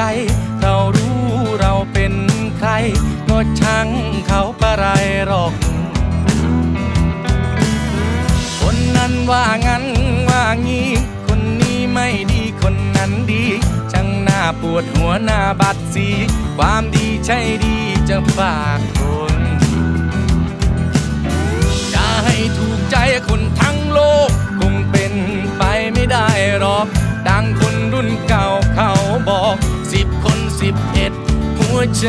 ใจ เรารู้เราเป็นใคร ก็ช่งเขาประไรหรอก คนนั้นว่างั้นว่างี้ คนนี้ไม่ดีคนนั้นดีช่างหน้าปวดหัวหน้าบัดสี ความดีใช่ดีจะฝากคน สิบเอ็ดหัวใจ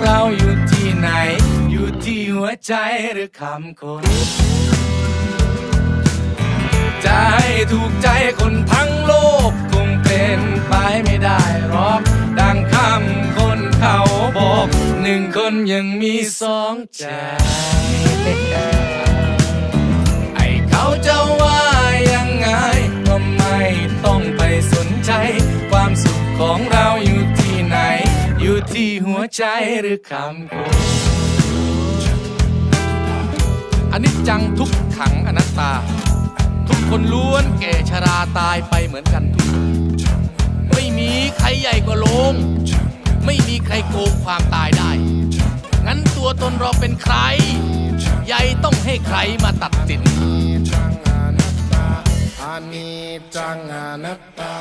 เราอยู่ที่ไหน อยู่ที่หัวใจหรือคำคนจะให้ถูกใจคนทั้งโลก คงเป็นไปไม่ได้หรอก ดังคำคนเขาบอก หนึ่งคนยังมีสองใจไอเขาจะว่ายังไงก็ไม่ต้อง ใจหรือคำคมอันนี้จังทุกขังอนัตตา ทุกคนล้วนแก่ชราตายไปเหมือนกันทุกไม่มีใครใหญ่กว่าลง ไม่มีใครโกงความตายได้ งั้นตัวตนเราเป็นใคร ใหญ่ต้องให้ใครมาตัดสินจังอนัตตาอานิจังอนัตตา